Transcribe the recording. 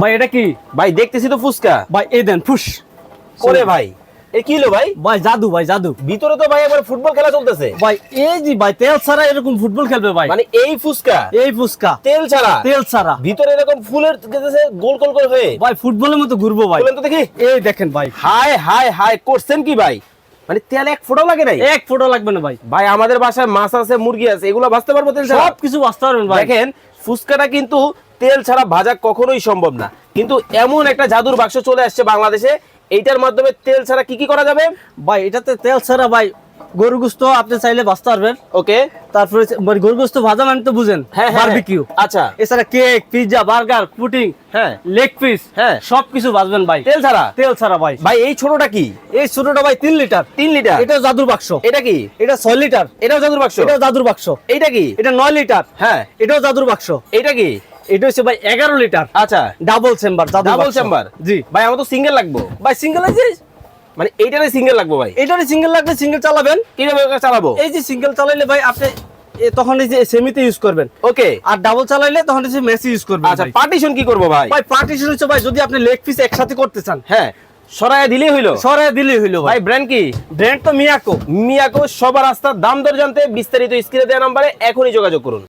ভাই এটা কি? ভাই দেখতেছি তো ফুচকা। ভাই এই দেন ফুস। করে ভাই? এ কি হলো ভাই? ভাই জাদু ভাই জাদু। ভিতরে তো ভাই একবার ফুটবল খেলা চলতেছে। ভাই এই যে ভাই তেল ছাড়া এরকম ফুটবল খেলবে ভাই। মানে এই ফুচকা? এই ফুচকা। তেল ছাড়া? তেল ছাড়া। ভিতরে এরকম ফুলের গোল গোল করে হয়ে। ভাই ফুটবলের মতো ঘুরবো ভাই। বলেন তো দেখি। এই দেখেন ভাই। হাই হাই হাই করছেন কি ভাই? মানে তেল এক ফোটাও লাগে নাই? এক ফোটো লাগবে না ভাই। ভাই আমাদের বাসায় মাছ আছে মুরগি আছে এগুলো ভাজতে পারব তেল সব কিছু বাঁচতে পারবেন ভাই। দেখেন ফুচকাটা কিন্তু তেল ছাড়া ভাজা কখনোই সম্ভব না। কিন্তু এমন একটা জাদুর বাক্স চলে আসছে বাংলাদেশে এইটার মাধ্যমে তেল ছাড়া কি কি করা যাবে? ভাই এটাতে তেল ছাড়া ভাই গরু গুস্ত আপনি চাইলে বাঁচতে পারবেন। ওকে। তারপরে গরু গোস্ত ভাজা মানে তো বুঝেন হ্যাঁ হ্যাঁ বারবিকিউ আচ্ছা। এছাড়া কেক পিৎজা বার্গার পুটিং হ্যাঁ। লেগ পিস হ্যাঁ। সবকিছু বাজবেন ভাই। তেল ছাড়া? তেল ছাড়া ভাই। ভাই এই ছোটটা কি? এই ছোটটা ভাই তিন লিটার তিন লিটার এটা জাদুর বাক্স। এটা কি? এটা ছয় লিটার এটাও জাদুর বাক্স? এটাও জাদুর বাক্স। এইটা কি? এটা নয় লিটার হ্যাঁ। এটাও জাদুর বাক্স। এইটা কি? এটা হচ্ছে ভাই এগারো লিটার। আচ্ছা। ডাবল চেম্বার ডাবল চেম্বার জি। ভাই আমার তো সিঙ্গেল লাগবো। ভাই সিঙ্গেল আছে মানে এইটারে সিঙ্গেল লাগবো ভাই। এটারই সিঙ্গেল লাগবে সিঙ্গেল চালাবেন। কীভাবে চালাবো? এই যে সিঙ্গেল চালাইলে ভাই আপনি তখন এই যে সেমিতে ইউজ করবেন। ওকে। আর ডাবল চালাইলে তখন হচ্ছে মেসি ইউজ করবেন আচ্ছা পার্টিশন কি করব ভাই? ভাই পার্টিশন হচ্ছে ভাই যদি আপনি লেগ পিস একসাথে করতে চান। হ্যাঁ সরাই দিলেই হইল? সরাই দিলেই হইল ভাই। ভাই ব্র্যান্ড কি? ব্র্যান্ড তো মিয়াকো মিয়াকো সবার রাস্তার দাম দর জানতে বিস্তারিত স্ক্রিনে দেওয়া নাম্বারে এখনই যোগাযোগ করুন।